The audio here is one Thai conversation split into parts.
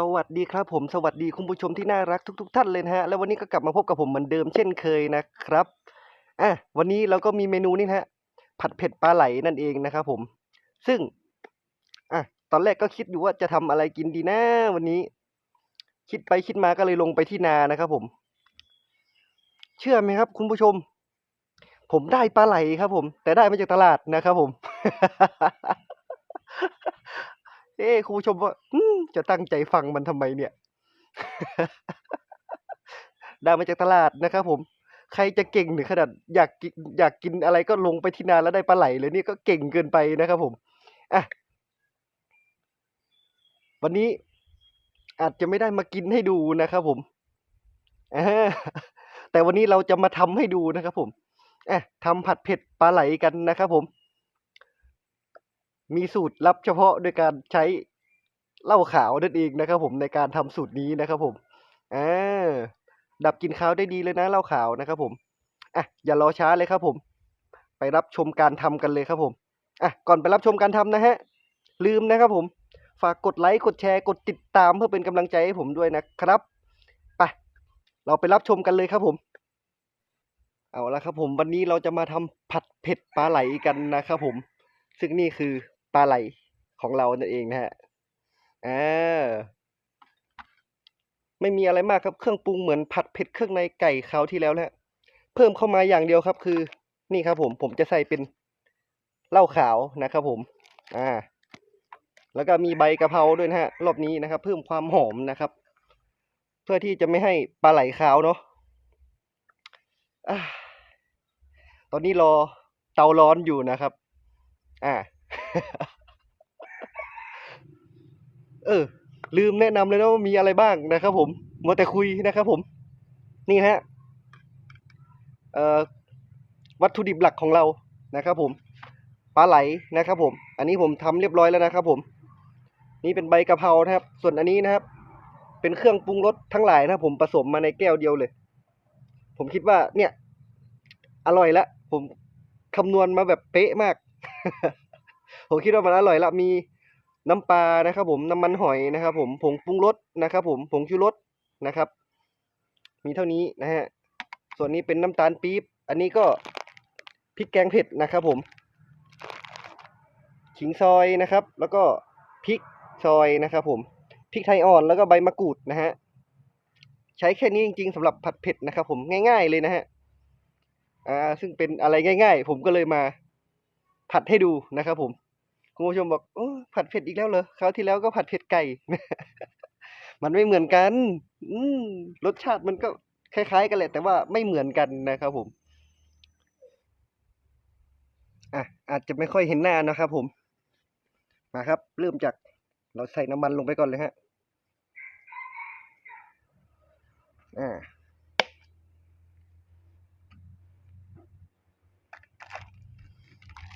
สวัสดีครับผมสวัสดีคุณผู้ชมที่น่ารักทุก ๆ ท่านเลยนะฮะแล้ววันนี้ก็กลับมาพบกับผมเหมือนเดิมเช่นเคยนะครับอะวันนี้เราก็มีเมนูนี่ฮะ ผัดเผ็ดปลาไหลนั่นเองนะครับผม ซึ่งอะตอนแรกก็คิดอยู่ว่าจะทำอะไรกินดีนะวันนี้ คิดไปคิดมาก็เลยลงไปที่นานะครับผม เชื่อไหมครับ คุณผู้ชม ผมได้ปลาไหลครับ ผม แต่ได้มาจากตลาดนะครับผม เอ๊คุณผู้ชมว่าจะตั้งใจฟังมันทำไมเนี่ย ได้มาจากตลาดนะครับผม ใครจะเก่งถึงขนาดอยากกินอยากกินอะไรก็ลงไปที่นาแล้วได้ปลาไหลเลยนี่ก็เก่งเกินไปนะครับผมอะวันนี้อาจจะไม่ได้มากินให้ดูนะครับผมอแต่วันนี้เราจะมาทำให้ดูนะครับผมอะทำผัดเผ็ดปลาไหลกันนะครับผม มีสูตรลับเฉพาะโดยการใช้เหล้าขาวนั่นเองนะครับ ผมในการทำสูตรนี้นะครับ ผมอ่าดับกลินคาวได้ดีเลยนะเหล้าขาวนะครับ ผมอะอย่ารอช้าเลยครับ ผม ไปรับชมการทำกันเลยครับ ผมอะก่อนไปรับชมการทำนะฮะ ลืมนะครับ ผม ฝากกดไลค์กดแชร์กดติดตามเพื่อเป็นกำลังใจให้ผมด้วยนะครับไปเราไปรับชมกันเลยครับ ผม เอาละครับ ผมวันนี้เราจะมาทำผัดเผ็ดปลาไหลกันนะครับ ผม ซึ่งนี่คือ ปลาไหลของเรานั่นเองนะฮะอ่าไม่มีอะไรมากครับเครื่องปรุงเหมือนผัดเผ็ดเครื่องในไก่คราวที่แล้วนะฮะเพิ่มเข้ามาอย่างเดียวครับ คือ นี่ครับ ผมผมจะใส่เป็นเหล้าขาวนะครับ ผม อ่า แล้วก็มีใบกะเพราด้วยนะฮะรอบนี้นะครับ เพิ่มความหอมนะครับ เพื่อที่จะไม่ให้ปลาไหลขาวเนาะอตอนนี้รอเตาร้อนอยู่นะครับ อ่า เออ ลืมแนะนำเลยนะว่ามีอะไรบ้างนะครับผมมัวแต่คุยนะครับผม นี่ฮะวัตถุดิบหลักของเรานะครับผมปลาไหลนะครับผม อันนี้ผมทำเรียบร้อยแล้วนะครับผม นี่เป็นใบกะเพรานะครับ ส่วนอันนี้นะครับ เป็นเครื่องปรุงรสทั้งหลายนะผมผสมมาในแก้วเดียวเลย ผมคิดว่าเนี่ย อร่อยละผมคำนวณมาแบบเป๊ะมาก ผมคิดว่ามันอร่อยละมีน้ำปลานะครับ ผมน้ำมันหอยนะครับ ผมผงปรุงรสนะครับ ผมผงชูรสนะครับ มีเท่านี้นะฮะส่วนนี้เป็นน้ำตาลปี๊บอันนี้ก็พริกแกงเผ็ดนะครับ ผมขิงซอยนะครับ แล้วก็พริกซอยนะครับ ผมพริกไทยอ่อนแล้วก็ใบมะกรูดนะฮะใช้แค่นี้จริงๆสำหรับผัดเผ็ดนะครับ ผมง่าย ๆเลยนะฮะอ่าซึ่งเป็นอะไรง่าย ๆ ผมก็เลยมา ผัดให้ดูนะครับผมคุณผู้ชมบอกโอ้ผัดเผ็ดอีกแล้วเหรอคราวที่แล้วก็ผัดเผ็ดไก่ มันไม่เหมือนกัน อืรสชาติมันก็คล้ายๆ กันแหละแต่ว่าไม่เหมือนกันนะครับผมอะอาจจะไม่ค่อยเห็นหน้านะครับผม มาครับ เริ่มจากเราใส่น้ำมันลงไปก่อนเลยฮะ อ่า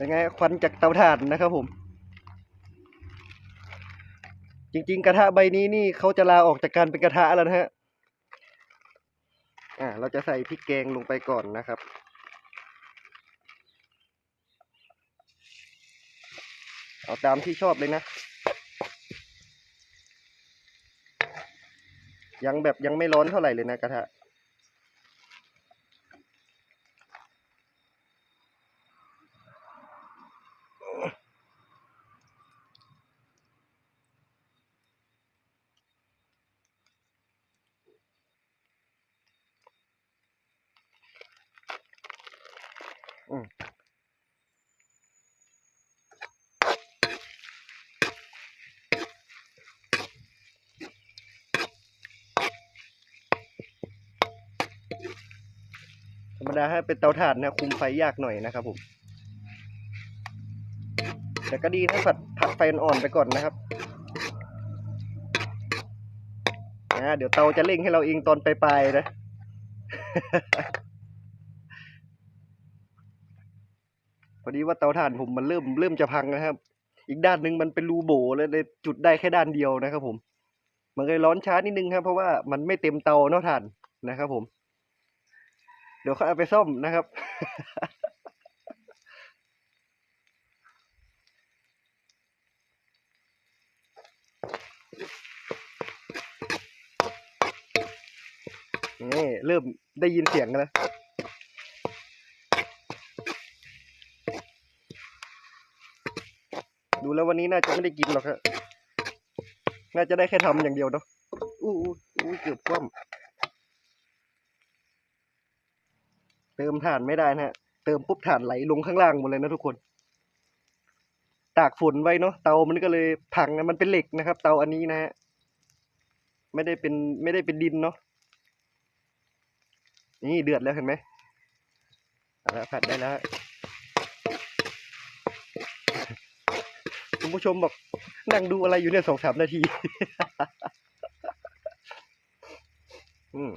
เป็นไงควันจากเตาถ่านนะครับผม จริง ๆ กระทะใบนี้นี่เขาจะลาออกจากการเป็นกระทะแล้วนะฮะอ่าเราจะใส่พริกแกงลงไปก่อนนะครับเอาตามที่ชอบเลยนะ ยังแบบยังไม่ร้อนเท่าไหร่เลยนะกระทะ ธรรมดาถ้าเป็นเตาถ่านนะคุมไฟยากหน่อยนะครับผม แต่ก็ดีถ้าผัดผัดไฟอ่อนไปก่อนนะครับอ่าเดี๋ยวเตาจะเร่งให้เราเองตอนปลายๆนะพอดีว่าเตาถ่านผมมันเริ่มเริ่มจะพังนะครับ อีกด้านหนึ่งมันเป็นรูโบแล้วเลยจุดได้แค่ด้านเดียวนะครับผม มันเลยร้อนช้านิดนึงครับ เพราะว่ามันไม่เต็มเตาเนาะถ่านนะครับผม เดี๋ยวเขาเอาไปส้มนะครับ นี่เริ่มได้ยินเสียงกันแล้วดูแล้ววันนี้น่าจะไม่ได้กินหรอกครับน่าจะได้แค่ทำอย่างเดียวเนาะอู้อู้เกือบคว่ำ เติมถ่านไม่ได้นะฮะ เติมปุ๊บถ่านไหลลงข้างล่างหมดเลยนะทุกคน ตากฝนไว้เนาะเตามันก็เลยพังนะมันเป็นเหล็กนะครับ เตาอันนี้นะฮะไม่ได้เป็นไม่ได้เป็นดินเนาะนี่เดือดแล้วเห็นไหมเอาละผัดได้แล้วคุณผู้ชมบอกนั่งดูอะไรอยู่เนี่ยสองสามนาที อืม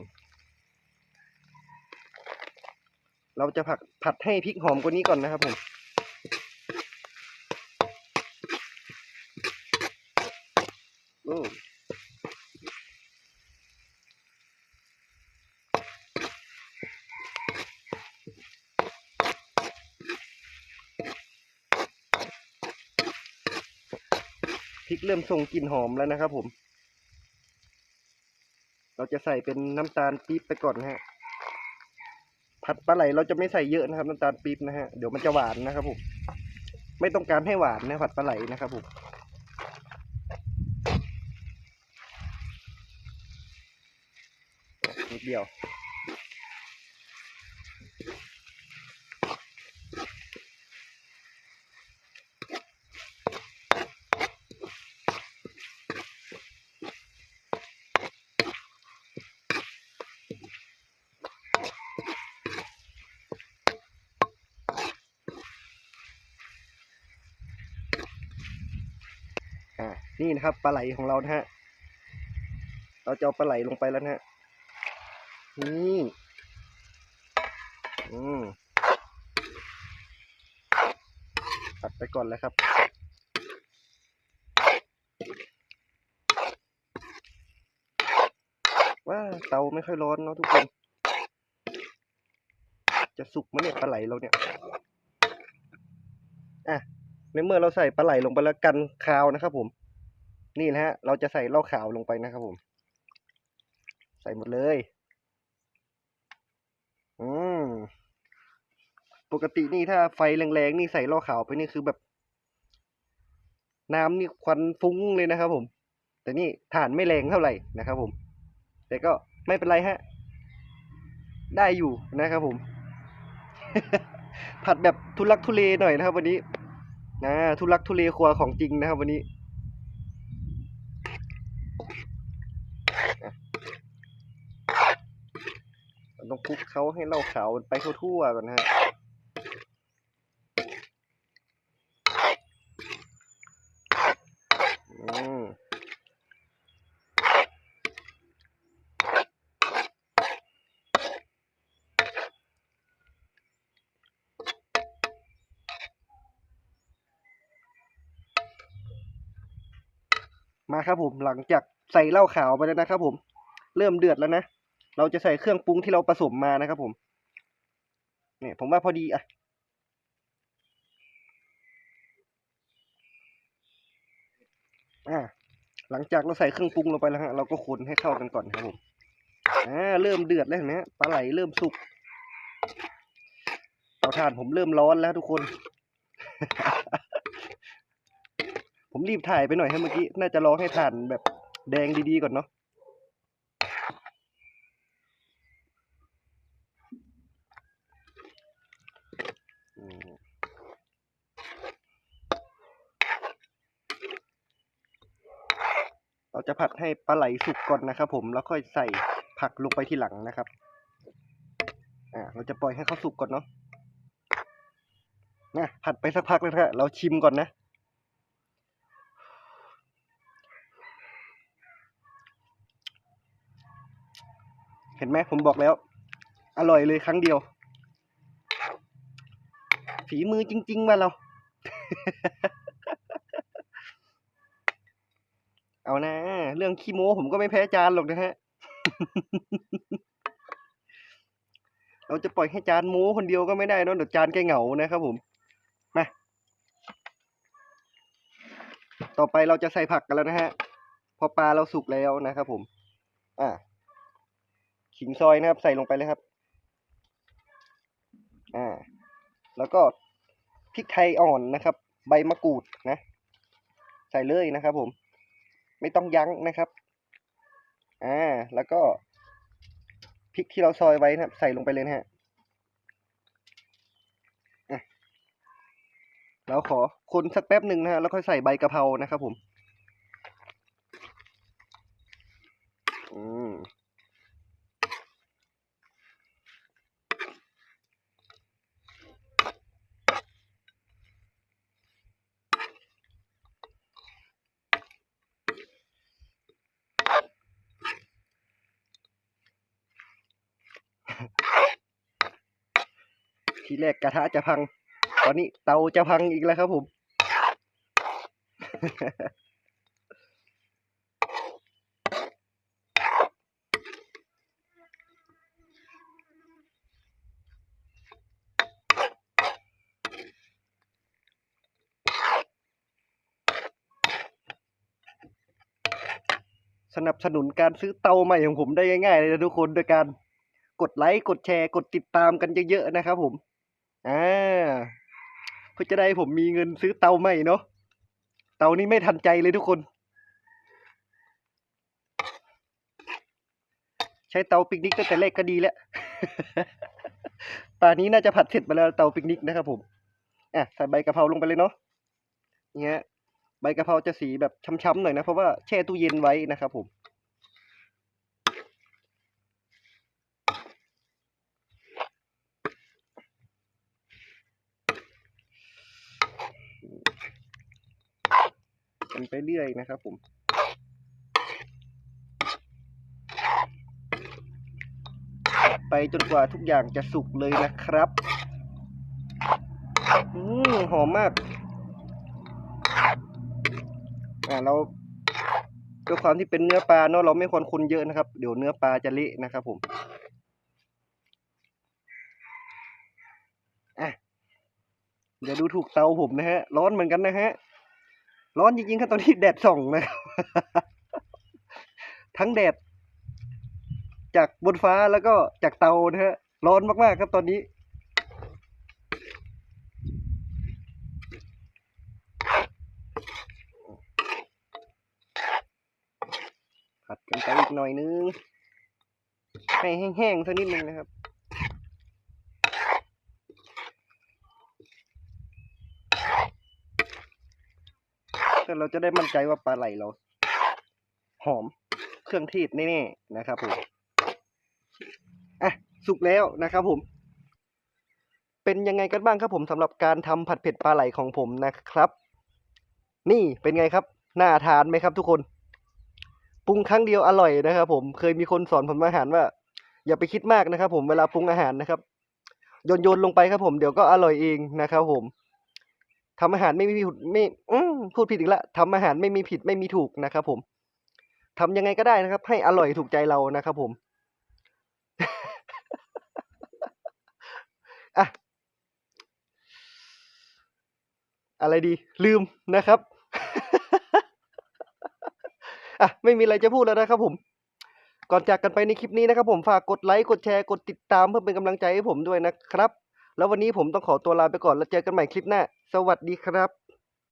เราจะผัดผัดให้พริกหอมกว่านี้ก่อนนะครับผมอืมพริกเริ่มส่งกลิ่นหอมแล้วนะครับผม เราจะใส่เป็นน้ำตาลปี๊บไปก่อนนะฮะ ผัดปลาไหลเราจะไม่ใส่เยอะนะครับน้ำตาลปี๊บนะฮะเดี๋ยวมันจะหวานนะครับผมไม่ต้องการให้หวานนะผัดปลาไหลนะครับผมนิดเดียว อ่า นี่นะครับปลาไหลของเรานะฮะ เราจะเอาปลาไหลลงไปแล้วนะฮะ นี่ อืมตัดไปก่อนแล้วครับว่าเตาไม่ค่อยร้อนเนาะทุกคน จะสุกไหมเนี่ยปลาไหลเราเนี่ย ในเมื่อเราใส่ปลาไหลลงไปแล้วกันคาวนะครับผม นี่นะฮะ เราจะใส่เหล้าขาวลงไปนะครับผม ใส่หมดเลย อืมปกตินี่ถ้าไฟแรงๆนี่ใส่เหล้าขาวไปนี่คือแบบ น้ำนี่ควันฟุ้งเลยนะครับผม แต่นี่ถ่านไม่แรงเท่าไหร่นะครับผม แต่ก็ไม่เป็นไรฮะ ได้อยู่นะครับผม ผัดแบบทุลักทุเลหน่อยนะครับวันนี้ นะทุลักทุเลครัวของจริงนะครับวันนี้ต้องคลุกเขาให้เหล้าขาวไปทั่วๆก่อนนะฮะ อืม ครับผมหลังจากใส่เหล้าขาวไปแล้วนะครับผม เริ่มเดือดแล้วนะเราจะใส่เครื่องปรุงที่เราผสมมานะครับผม เนี่ยผมว่าพอดีอะอ่าหลังจากเราใส่เครื่องปรุงลงไปแล้วฮะเราก็คนให้เข้ากันก่อนครับผมอ่าเริ่มเดือดแล้วเห็นไหมฮะปลาไหลเริ่มสุกเตาถ่านผมเริ่มร้อนแล้วทุกคน ผมรีบถ่ายไปหน่อยให้เมื่อกี้ น่าจะรอให้ถ่านแบบแดงดีๆก่อนเนาะเราจะผัดให้ปลาไหลสุกก่อนนะครับผมแล้วค่อยใส่ผักลงไปทีหลังนะครับ อ่า เราจะปล่อยให้เขาสุกก่อนเนาะนะผัดไปสักพักแล้วนะเราชิมก่อนนะ เห็น ไหมผมบอกแล้ว อร่อยเลยครั้งเดียว ฝีมือจริงๆมาเรา เอานะ เรื่องขี้โม้ผมก็ไม่แพ้จานหรอกนะฮะ เราจะปล่อยให้จานโม้คนเดียวก็ไม่ได้เนอะเดี๋ยวจานแกเหงานะครับผม มา ต่อไปเราจะใส่ผักกันแล้วนะฮะ พอปลาเราสุกแล้วนะครับผม อ่า ขิงซอยนะครับ ใส่ลงไปเลยครับ อ่า แล้วก็พริกไทยอ่อนนะครับ ใบมะกรูดนะ ใส่เลยนะครับผม ไม่ต้องยั้งนะครับ อ่า แล้วก็พริกที่เราซอยไว้นะครับ ใส่ลงไปเลยนะฮะเราขอคนสักแป๊บหนึ่งนะฮะแล้วค่อยใส่ใบกะเพรานะครับผม อืม ที แรกกระทะจะพัง ตอนนี้เตาจะพังอีกแล้วครับผม สนับสนุนการซื้อเตาใหม่ของผมได้ง่ายๆเลยนะทุกคนโดยการกดไลค์ กดแชร์ กดติดตามกันเยอะๆนะครับผม อ่าเพื่อจะได้ผมมีเงินซื้อเตาใหม่เนาะเตานี้ไม่ทันใจเลยทุกคน ใช้เตาปิกนิกตั้งแต่แรกก็ดีแล้วป่านนี้น่าจะผัดเสร็จมาแล้วเตาปิกนิกนะครับผมอะใส่ใบกะเพราลงไปเลยเนาะเงี้ยใบกะเพราจะสีแบบช้ำๆหน่อยนะเพราะว่าแช่ตู้เย็นไว้นะครับผม ไปเรื่อยนะครับผมไปจนกว่าทุกอย่างจะสุกเลยนะครับ อืมหอมมาก อ่าเราด้วยความที่เป็นเนื้อปลาเนาะเราไม่ควรคนเยอะนะครับ เดี๋ยวเนื้อปลาจะเละนะครับผมอะอย่าดูถูกเตาผมนะฮะ ร้อนเหมือนกันนะฮะ ร้อนจริงๆครับตอนนี้แดดส่องนะครับ ทั้งแดด จากบนฟ้าแล้วก็จากเตานะฮะร้อนมากๆครับตอนนี้ ผัดกันไปอีกหน่อยนึงให้แห้งๆสักนิดนึงนะครับ เราจะได้มั่นใจว่าปลาไหลเรา หอมเครื่องเทศแน่ๆนะครับผมอะสุกแล้วนะครับผมเป็นยังไงกันบ้างครับผมสำหรับการทำผัดเผ็ดปลาไหลของผมนะครับ นี่เป็นไงครับน่าทานไหมครับทุกคนปรุงครั้งเดียวอร่อยนะครับ ผมเคยมีคนสอนผมอาหารว่า อย่าไปคิดมากนะครับ ผมเวลาปรุงอาหารนะครับโยนโยนลงไปครับผมเดี๋ยวก็อร่อยเองนะครับผม ทำอาหารไม่มีผิดไม่พูดผิดอีกละทำอาหารไม่มีผิดไม่มีถูกนะครับผมทำยังไงก็ได้นะครับ ให้อร่อยถูกใจเรานะครับผมอะอะไรดี ลืมนะครับอะไม่มีอะไรจะพูดแล้วนะครับผม ก่อนจากกันไปในคลิปนี้นะครับผมฝากกดไลค์กดแชร์กดติดตามเพื่อเป็นกำลังใจให้ผมด้วยนะครับ แล้ววันนี้ผมต้องขอตัวลาไปก่อนแล้วเจอกันใหม่คลิปหน้า สวัสดีครับ